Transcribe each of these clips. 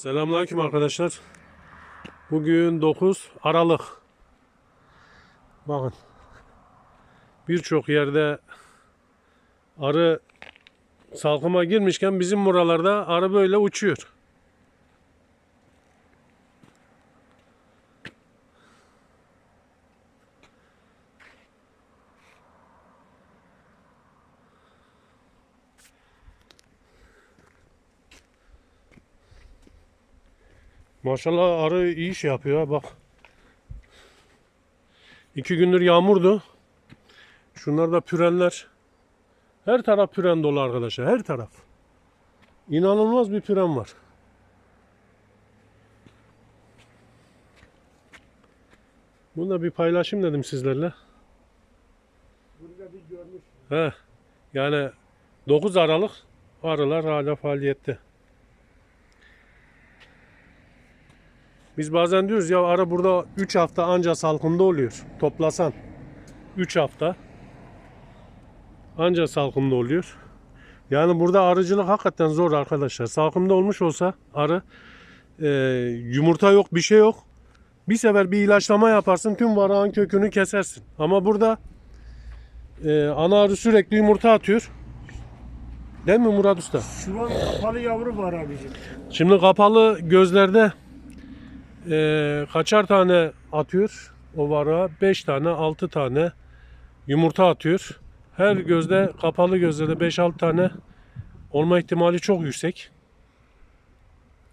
Selamünaleyküm arkadaşlar. Bugün 9 Aralık. Bakın. Birçok yerde arı salkıma girmişken bizim buralarda arı böyle uçuyor. Maşallah arı iyi iş yapıyor ha, bak. İki gündür yağmurdu. Şunlar da pürenler. Her taraf püren dolu arkadaşlar. Her taraf. İnanılmaz bir püren var. Bunu da bir paylaşayım dedim sizlerle. Burada bir görmüş. He. Yani 9 Aralık arılar hala faaliyette. Biz bazen diyoruz ya arı burada 3 hafta anca salkımda oluyor. Toplasan 3 hafta anca salkımda oluyor. Yani burada arıcılık hakikaten zor arkadaşlar. Salkımda olmuş olsa arı e, yumurta yok bir şey yok. Bir sefer bir ilaçlama yaparsın tüm varağın kökünü kesersin. Ama burada e, ana arı sürekli yumurta atıyor. Değil mi Murat Usta? Şu an kapalı yavru var abicim. Şimdi kapalı gözlerde e, kaçar tane atıyor o varağa? 5 tane 6 tane yumurta atıyor. Her gözde kapalı gözlerde 5-6 tane olma ihtimali çok yüksek.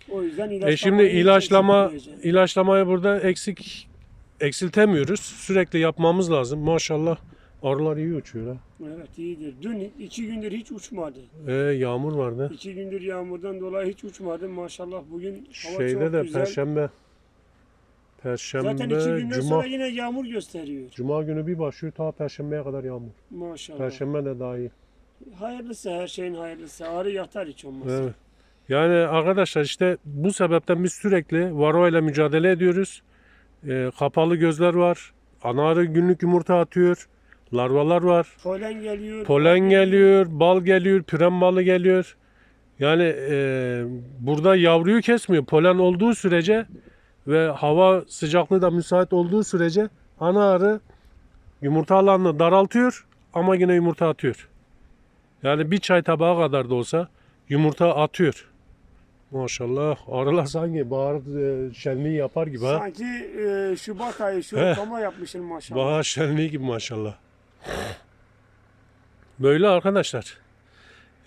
O yüzden ilaçlama. E şimdi ilaçlama ilaçlamayı burada eksik eksiltemiyoruz. Sürekli yapmamız lazım. Maşallah arılar iyi uçuyor ha. Evet iyidir. Dün iki gündür hiç uçmadı. E, yağmur vardı. İki gündür yağmurdan dolayı hiç uçmadı. Maşallah bugün hava Şeyde çok de güzel. perşembe perşembe Zaten iki günden cuma sonra yine yağmur gösteriyor. cuma günü bir başlıyor ta perşembeye kadar yağmur. Maşallah. Perşembe de daha iyi. Hayırlısı her şeyin hayırlısı. Arı yatar hiç olmazsa. Evet. Yani arkadaşlar işte bu sebepten biz sürekli varo ile mücadele ediyoruz. Ee, kapalı gözler var. Ana arı günlük yumurta atıyor. Larvalar var. Polen geliyor. Polen geliyor, bal geliyor, püren balı geliyor. Yani e, burada yavruyu kesmiyor. Polen olduğu sürece ve hava sıcaklığı da müsait olduğu sürece ana arı yumurta alanını daraltıyor ama yine yumurta atıyor. Yani bir çay tabağı kadar da olsa yumurta atıyor. Maşallah arılar sanki bahar e, şenliği yapar gibi ha. Sanki e, Şubat ayı şu otlama yapmışsın maşallah. Bahar şenliği gibi maşallah. Böyle arkadaşlar.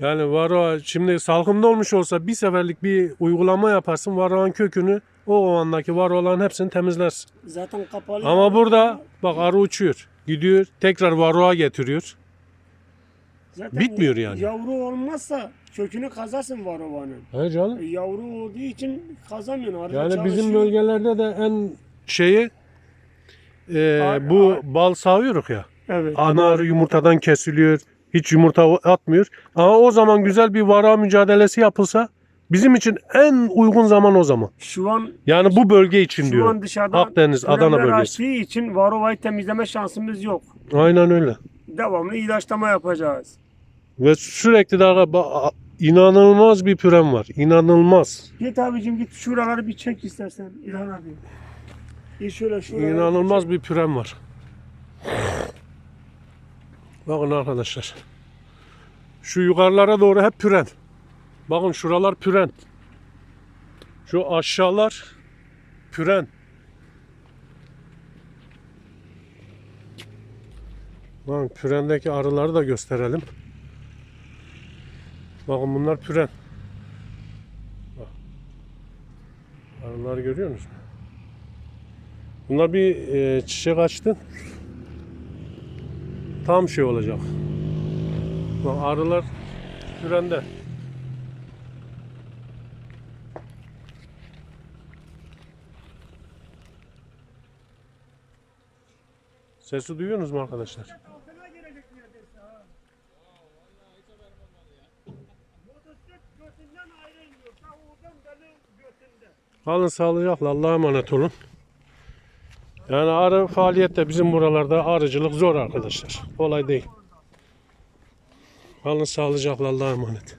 Yani varo şimdi salkımda olmuş olsa bir seferlik bir uygulama yaparsın varoğun kökünü o ovandaki varoğların hepsini temizlersin. Zaten kapalı. Ama burada bak arı uçuyor. Gidiyor tekrar varoğa getiriyor. Zaten bitmiyor yani. Yavru olmazsa kökünü kazarsın varovanın. He canım. E, Yavru olduğu için kazamıyorsun. Arada Yani bizim çalışıyor. bölgelerde de en şeyi e, Ar- bu ar- bal sağıyoruz ya. Evet. Ana arı yumurtadan kesiliyor. Hiç yumurta atmıyor. Ama o zaman güzel bir vara mücadelesi yapılsa bizim için en uygun zaman o zaman. Şu an Yani bu bölge için şu diyorum. an dışarıdan Akdeniz, Adana bölgesi. açtığı için varovayı temizleme şansımız yok. Aynen öyle. Devamlı ilaçlama yapacağız. Ve sürekli de ba- inanılmaz bir pürem var. İnanılmaz. Git abicim git şuraları bir çek istersen İlhan abi. Bir şöyle şuraları İnanılmaz bir pürem var. Bakın arkadaşlar. Şu yukarılara doğru hep püren. Bakın şuralar püren. Şu aşağılar püren. Bakın pürendeki arıları da gösterelim. Bakın bunlar püren. Bak. Arıları görüyor musunuz? Bunlar bir e, çiçek açtı. Tam şey olacak. Bak arılar pürende. Sesi duyuyorsunuz mu arkadaşlar? Kalın sağlıcakla Allah'a emanet olun. Yani arı faaliyette bizim buralarda arıcılık zor arkadaşlar. Kolay değil. Kalın sağlıcakla Allah'a emanet.